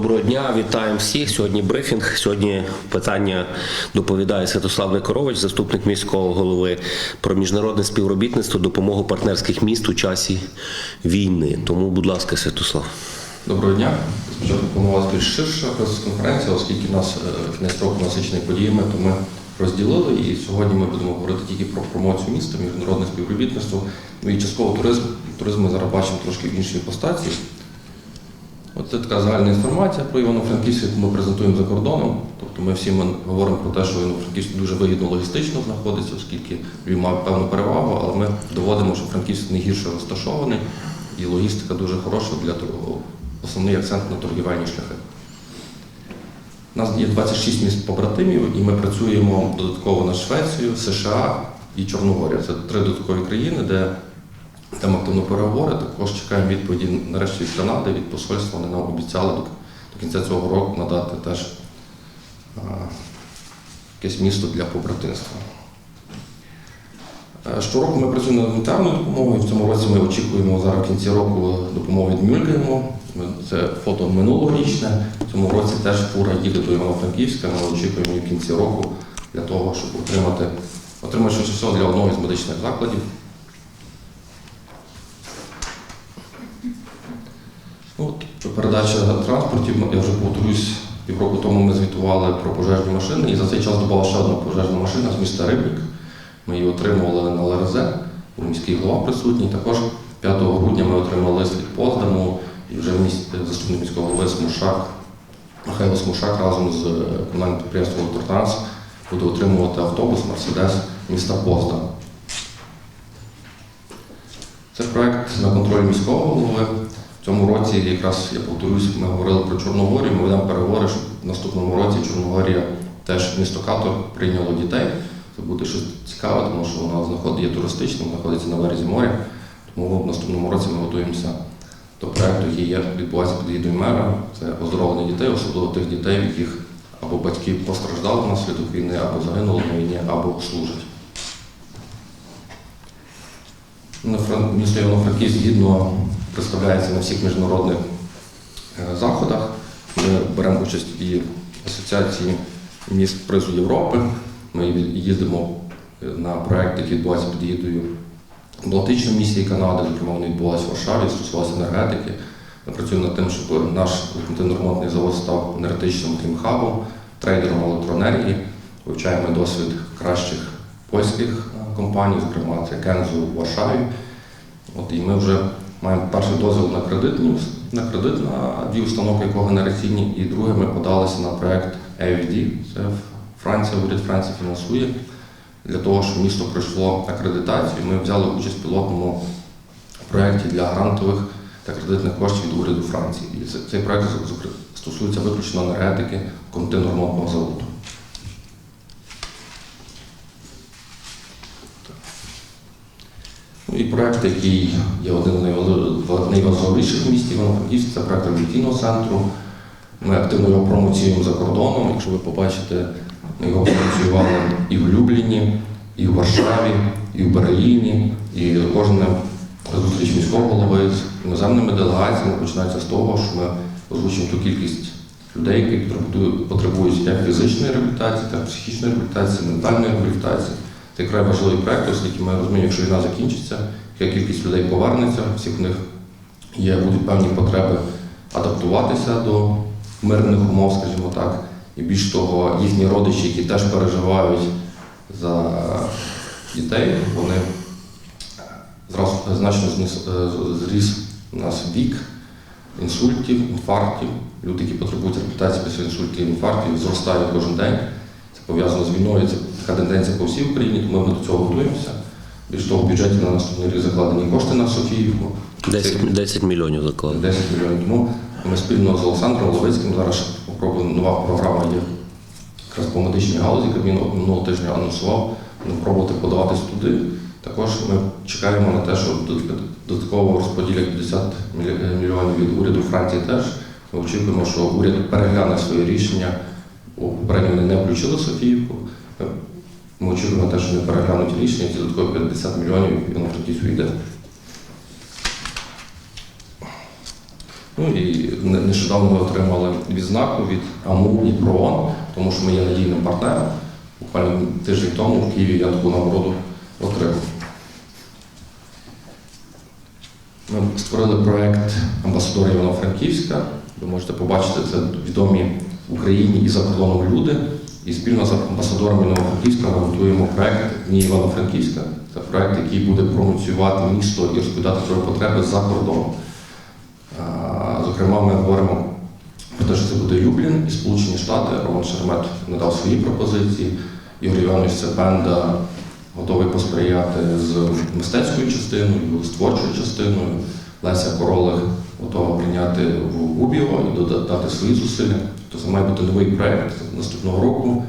Доброго дня, вітаємо всіх. Сьогодні брифінг. Сьогодні питання доповідає Святослав Никорович, заступник міського голови, про міжнародне співробітництво, допомогу партнерських міст у часі війни. Тому, будь ласка, Святослав. Доброго дня. Спочатку планувалася більш ширша прес-конференція, оскільки у нас е, кінець року насичений подіями, то ми розділили. І сьогодні ми будемо говорити тільки про промоцію міста, міжнародне співробітництво ну, і частково туризм. Туризм ми зараз бачимо трошки в іншій іпостації. Це така загальна інформація про Івано-Франківськ, яку ми презентуємо за кордоном. Тобто ми всі ми говоримо про те, що Івано-Франківськ дуже вигідно логістично знаходиться, оскільки він мав певну перевагу, але ми доводимо, що Франківськ не гірше розташований і логістика дуже хороша для торгового. Основний акцент на торгівельні шляхи. У нас є 26 міст побратимів, і ми працюємо додатково на Швецію, США і Чорногорія. Це три додаткові країни, де там активно переговори. Також чекаємо відповіді нарешті від Канади, від посольства. Вони нам обіцяли до, до кінця цього року надати теж а, якесь місто для побратимства. Е, Щороку ми працюємо над гуманітарною допомогою. В цьому році ми очікуємо зараз в кінці року допомогу від Мюльгейму. Це фото минулорічне. В цьому році теж фура їде до Івано-Франківська. Ми очікуємо її в кінці року для того, щоб отримати, отримати щось для одного з медичних закладів. От, передача транспортів, ну, я вже повторюсь, півроку тому ми звітували про пожежні машини, і за цей час добула ще одна пожежна машина з міста Рибник. Ми її отримували на ЛРЗ, у міський голова присутній. Також 5 грудня ми отримали лист від Поздаму і вже заступник міського голови Смушак, Михайло Смушак разом з е, комунальним підприємством «Електротранс» буде отримувати автобус Мерседес міста Поздам. Це проект на контроль міського голови. Цьому році, якраз я повторюсь, ми говорили про Чорногорію. Ми ведемо переговори, щоб в наступному році Чорногорія теж місто Катор прийняло дітей. Це буде щось цікаве, тому що вона знаходить, є туристичним, знаходиться на березі моря. Тому в наступному році ми готуємося до проекту, який є, відбувається під егідою мера. Це оздоровлення дітей, особливо тих дітей, яких або батьки постраждали внаслідок війни, або загинули на війні, або служать. Місто Івано-Франківськ гідно представляється на всіх міжнародних е, заходах. Ми беремо участь і в асоціації міст призу Європи. Ми їздимо е, на проекти, які відбуваються під егідою Балтичної місії Канади, зокрема, вони відбувалися в Варшаві, стосувалися енергетики. Ми працюємо над тим, щоб наш локомотивно-ремонтний завод став енергетичним таким хабом, трейдером електроенергії. Вивчаємо досвід кращих польських е, компаній, зокрема це Кензу в Варшаві. От, і ми вже маємо перший дозвіл на кредит, на кредит на дві установки когенераційні, і друге ми подалися на проект AFD. Це Франція, уряд Франції фінансує для того, щоб місто пройшло акредитацію. Ми взяли участь в пілотному проєкті для грантових та кредитних коштів від уряду Франції. І цей проєкт стосується виключно енергетики континентального заводу. І проєкт, який є один з найважливіших- найважливіших в місті Івано-Франківськ, це проєкт реабілітаційного центру. Ми активно його промоціюємо за кордоном. Якщо ви побачите, ми його промоціювали і в Любліні, і в Варшаві, і в Берліні, і кожна зустріч міського голови з іноземними делегаціями починається з того, що ми озвучуємо ту кількість людей, які потребують як фізичної реабілітації, так і психічної реабілітації, ментальної реабілітації. Це край важливий проєкт, оскільки ми розуміємо, якщо війна закінчиться, яка кількість людей повернеться, всіх в них є, будуть певні потреби адаптуватися до мирних умов, скажімо так. І більш того, їхні родичі, які теж переживають за дітей, вони зразу значно е, зріс у нас вік інсультів, інфарктів. Люди, які потребують реабілітації після інсультів, інфарктів, зростають кожен день. Це пов'язано з війною, це така тенденція по всій Україні, тому ми до цього готуємося. Більш того, в бюджеті на наступний рік закладені кошти на Софіївку. 10, 10 мільйонів закладено. 10 мільйонів. Тому ми спільно з Олександром Ловицьким зараз ще попробуємо, нова програма є якраз по медичній галузі, Кабмін минулого тижня анонсував, будемо пробувати подаватись туди. Також ми чекаємо на те, що додат- додатково розподілять 50 мільйонів від уряду Франції теж. Ми очікуємо, що уряд перегляне своє рішення. У вони не включили Софіївку. Ми- очікуємо те, що вони переглянуть рішення, ці додаткові 50 мільйонів і воно франківську йде. Ну і нещодавно ми отримали відзнаку від АМУ і ПРООН, тому що ми є надійним партнером. Буквально тиждень тому в Києві я таку нагороду отримав. Ми створили проект Амбасадор Івано-Франківська. Ви можете побачити, це відомі в Україні і за кордоном люди. І спільно з амбасадором Івано-Франківська ми готуємо проект Дні Івано-Франківська. Це проект, який буде промоціювати місто і розповідати про потреби за кордоном. Зокрема, ми говоримо про те, що це буде Люблін і Сполучені Штати. Роман Шермет надав свої пропозиції. Ігор Іванович Цепенда готовий посприяти з мистецькою частиною, з творчою частиною. Леся Королег готова прийняти в Губіо і додати свої зусилля. Тобто це має бути новий проєкт наступного року.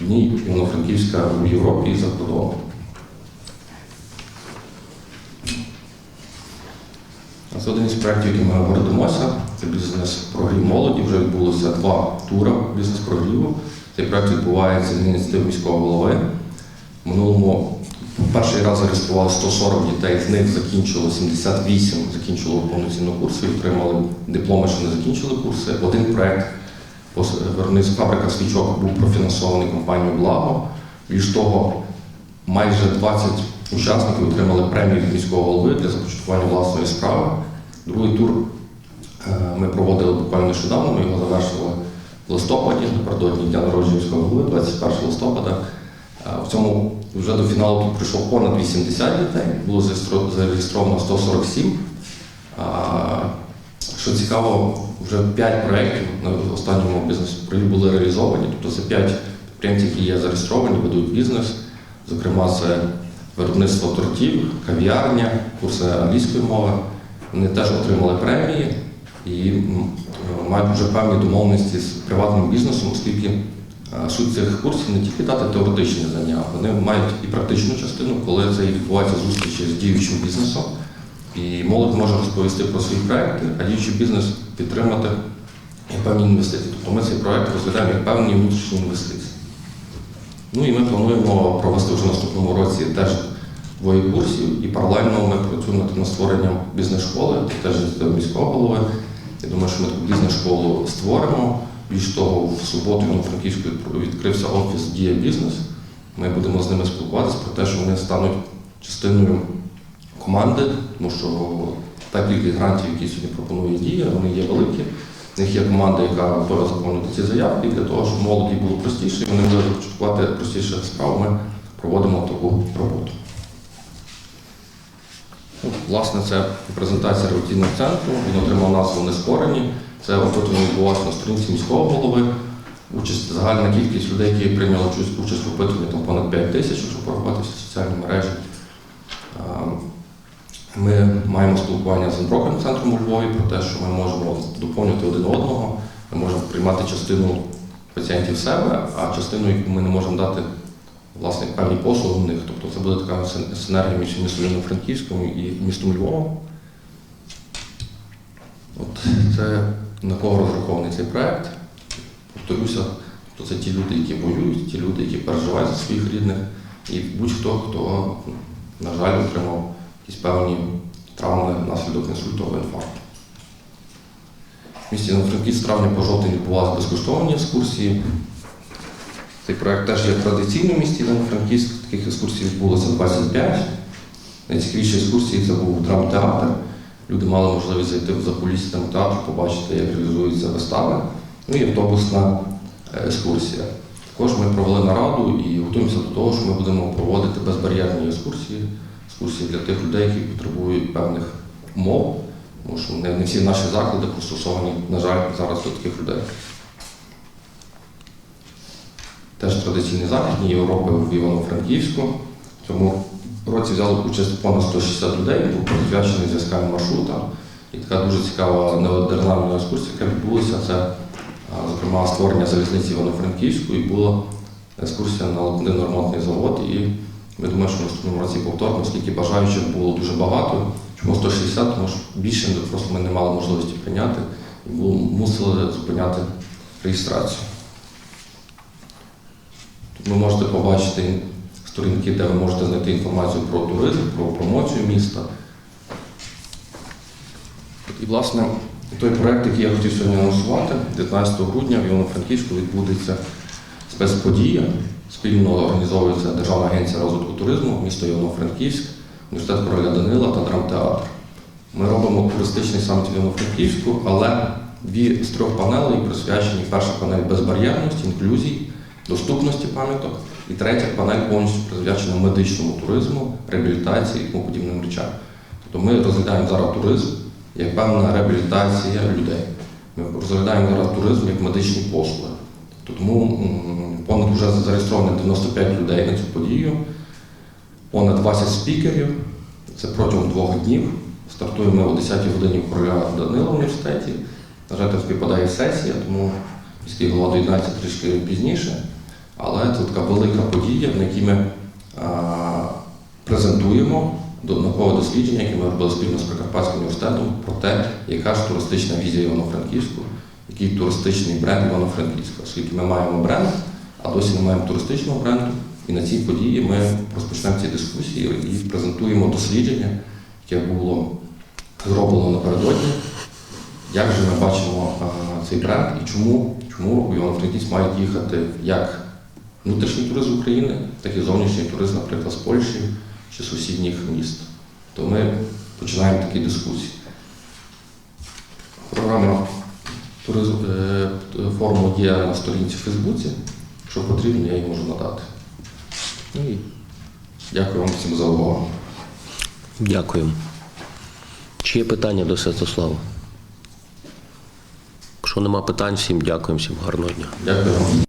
Дні Івано-Франківська у Європі і за кордоном. Це один із проєктів, яким ми гордимося. Це бізнес-прогрів молоді. Вже відбулося два тури бізнес-прогріву. Цей проєкт відбувається з ініціативи міського голови. В минулому перший раз зареєстрували 140 дітей, з них закінчило 78, закінчило повноцінно курси, отримали дипломи, що не закінчили курси. Один проєкт виробництва фабрика свічок був профінансований компанією Благо. Більш того, майже 20 учасників отримали премію від міського голови для започаткування власної справи. Другий тур е, ми проводили буквально нещодавно, ми його завершили в листопаді, напередодні дня народження міського голови, 21 листопада. В цьому вже до фіналу тут прийшло понад 80 дітей, було зареєстровано 147. Що цікаво, вже 5 проєктів на останньому бізнес-проєкті були реалізовані. Тобто це 5 підприємців, які є зареєстровані, ведуть бізнес. Зокрема, це виробництво тортів, кав'ярня, курси англійської мови. Вони теж отримали премії і мають вже певні домовленості з приватним бізнесом, оскільки суть цих курсів не тільки дати теоретичні знання, вони мають і практичну частину, коли це відбувається зустрічі з діючим бізнесом. І молодь може розповісти про свої проекти, а діючий бізнес підтримати і певні інвестиції. Тобто ми цей проект розглядаємо як певні внутрішні інвестиції. Ну і ми плануємо провести вже наступному році теж двоє курсів, і паралельно ми працюємо над створенням бізнес-школи, теж міського голови. Я думаю, що ми таку бізнес-школу створимо. Більш того, в суботу на Франківську відкрився офіс Дія Бізнес. Ми будемо з ними спілкуватися про те, що вони стануть частиною команди, тому що та кількість грантів, які сьогодні пропонує Дія, вони є великі. В них є команда, яка готова заповнити ці заявки для того, щоб молоді було простіше, і вони могли започаткувати простіше справу. Ми проводимо таку роботу. Ну, Власне, це презентація революційного центру. Він отримав назву Нескорені. Це опитування відбулося на сторінці міського голови. Участь, загальна кількість людей, які прийняли участь, в опитуванні, там понад 5 тисяч, якщо порахувати всі соціальні мережі. Ми маємо спілкування з Андроковим центром у Львові про те, що ми можемо доповнювати один одного, ми можемо приймати частину пацієнтів себе, а частину, яку ми не можемо дати власне певні послуги в них. Тобто це буде така синергія між містом Івано-Франківським і містом Львовом. От це на кого розрахований цей проект. Повторюся, тобто це ті люди, які воюють, ті люди, які переживають за своїх рідних, і будь-хто, хто, на жаль, отримав якісь певні травми внаслідок інсультового інфаркту. В місті Івано-Франківськ з травня по жовтень відбувалися безкоштовні екскурсії. Цей проект теж є традиційним в місті Івано-Франківськ. Таких екскурсій відбулося 25. Найцікавіші екскурсії це був драмтеатр. Люди мали можливість зайти в закулісся драмтеатру, побачити, як реалізуються вистави. Ну і автобусна е, екскурсія. Також ми провели нараду і готуємося до того, що ми будемо проводити безбар'єрні екскурсії, екскурсії для тих людей, які потребують певних умов, тому що не, всі наші заклади пристосовані, на жаль, зараз до таких людей. Теж традиційний захід Європи в Івано-Франківську. В цьому році взяли участь понад 160 людей, був присвячений зв'язкам маршрутам. І така дуже цікава неодернарна екскурсія, яка відбулася, це, зокрема, створення залізниці Івано-Франківську і була екскурсія на локомотивно-ремонтний завод. І ми думаємо, що в наступному році повторно, оскільки бажаючих було дуже багато. Чому 160, тому що більше просто ми не мали можливості прийняти і мусили зупиняти реєстрацію. Ви можете побачити сторінки, де ви можете знайти інформацію про туризм, про промоцію міста. І, власне, Той проект, який я хотів сьогодні анонсувати, 19 грудня в Івано-Франківську відбудеться спецподія. Спільно організовується Державна агенція розвитку туризму, місто Івано-Франківськ, університет короля Данила та драмтеатр. Ми робимо туристичний саміт в Івано-Франківську, але дві з трьох панелей присвячені перша панель безбар'єрності, інклюзії, доступності пам'яток, і третя панель повністю присвячена медичному туризму, реабілітації і подібним речам. Тобто ми розглядаємо зараз туризм як певна реабілітація людей. Ми розглядаємо зараз туризм як медичні послуги. Тому понад вже зареєстровано 95 людей на цю подію, понад 20 спікерів. Це протягом двох днів. Стартуємо о 10-й годині в короля Данила університеті. На жаль, там співпадає сесія, тому міський голова доєднається трішки пізніше. Але це така велика подія, на якій ми а, презентуємо до- наукове дослідження, яке ми робили спільно з Прикарпатським університетом, про те, яка ж туристична візія Івано-Франківську, який туристичний бренд Івано-Франківська. Оскільки ми маємо бренд, а досі не маємо туристичного бренду. І на цій події ми розпочнемо ці дискусії і презентуємо дослідження, яке було зроблено напередодні. Як же ми бачимо а, цей бренд і чому, чому Івано-Франківськ мають їхати як внутрішній туризм України, так і зовнішній туризм, наприклад, з Польщі чи сусідніх міст. То ми починаємо такі дискусії. Програма е, форуму є на сторінці в Фейсбуці. Якщо потрібно, я її можу надати. Ну і дякую вам всім за увагу. Дякую. Чи є питання до Святослава? Якщо нема питань, всім дякуємо, всім гарного дня. Дякую вам.